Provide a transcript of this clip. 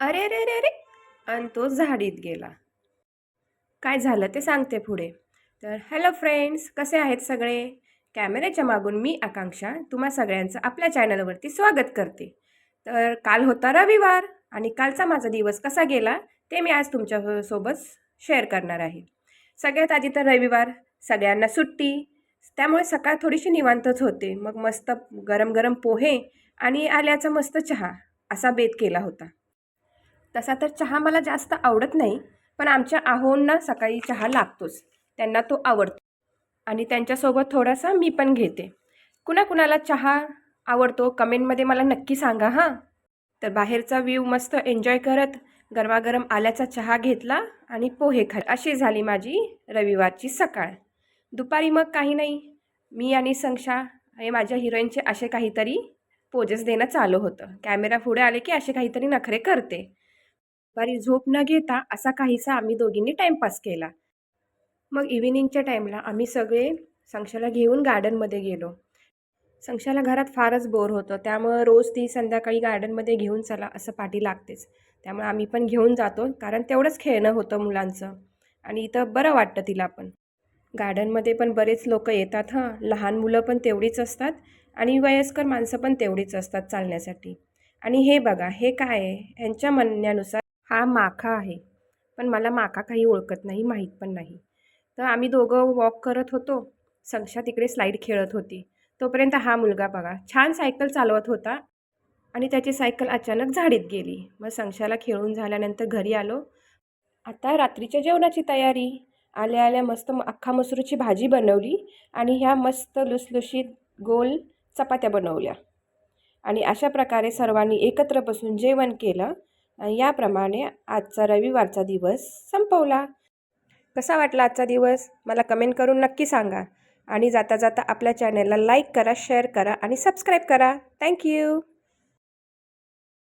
अरे अरे अरे अरे. आणि तो झाडीत गेला. काय झालं ते सांगते पुढे. तर हॅलो फ्रेंड्स कसे आहेत सगळे? कॅमेऱ्याच्या मागून मी आकांक्षा तुम्हा सगळ्यांचं आपल्या चॅनलवरती स्वागत करते. तर काल होता रविवार आणि कालचा माझा दिवस कसा गेला ते मी आज तुमच्या हो, सोबत शेअर करणार आहे. सगळ्यात आधी तर रविवार सगळ्यांना सुट्टी. त्यामुळे सकाळ थोडीशी निवांतच होते. मग मस्त गरम गरम पोहे आणि आल्याचा मस्त चहा असा बेत केला होता. तसा तर चहा मला जास्त आवडत नाही पण आमच्या आहोंना सकाळी चहा लागतोच. त्यांना तो आवडतो. आणि त्यांच्यासोबत थोडासा मी पण घेते. कुणाकुणाला चहा आवडतो कमेंटमध्ये मला नक्की सांगा हां. तर बाहेरचा व्ह्यू मस्त एन्जॉय करत गरमागरम आल्याचा चहा घेतला आणि पोहे खा अशी झाली माझी रविवारची सकाळ. दुपारी मग काही नाही. मी आणि संक्षा हे माझ्या हिरोईनचे असे काहीतरी पोजेस देणं चालू होतं. कॅमेरा पुढे आले की असे काहीतरी नखरे करते. दुपारी झोप न घेता असा काहीसा आम्ही दोघींनी टाईमपास केला. मग इव्हिनिंगच्या टाईमला आम्ही सगळे संक्षाला घेऊन गार्डनमध्ये गेलो. संक्षाला घरात फारच बोर होतं. त्यामुळं रोज ती संध्याकाळी गार्डनमध्ये घेऊन चला असं पाठी लागतेच. त्यामुळे आम्ही पण घेऊन जातो कारण तेवढंच खेळणं होतं मुलांचं. आणि इथं बरं वाटतं तिला पण. गार्डनमध्ये पण बरेच लोक येतात हां. लहान मुलं पण तेवढीच असतात आणि वयस्कर माणसं पण तेवढीच असतात चालण्यासाठी. आणि हे बघा हे काय आहे? ह्यांच्या म्हणण्यानुसार हा माखा आहे. पण मला माखा काही ओळखत नाही माहीत पण नाही. तर आम्ही दोघं वॉक करत होतो. संक्षा तिकडे स्लाईड खेळत होती. तोपर्यंत हा मुलगा बघा छान सायकल चालवत होता आणि त्याची सायकल अचानक झाडीत गेली. मग संक्षाला खेळून झाल्यानंतर घरी आलो. आता रात्रीच्या जेवणाची तयारी. आल्या आल्या मस्त अख्खा मसूरची भाजी बनवली आणि ह्या मस्त लुसलुशीत गोल चपात्या बनवल्या. आणि अशा प्रकारे सर्वांनी एकत्र बसून जेवण केलं. याप्रमाणे आजचा रविवारचा दिवस संपवला. कसा वाटला आजचा दिवस? मला कमेंट करून नक्की सांगा. आणि जाता जाता आपल्या चॅनलला लाईक करा शेअर करा आणि सबस्क्राईब करा. थँक्यू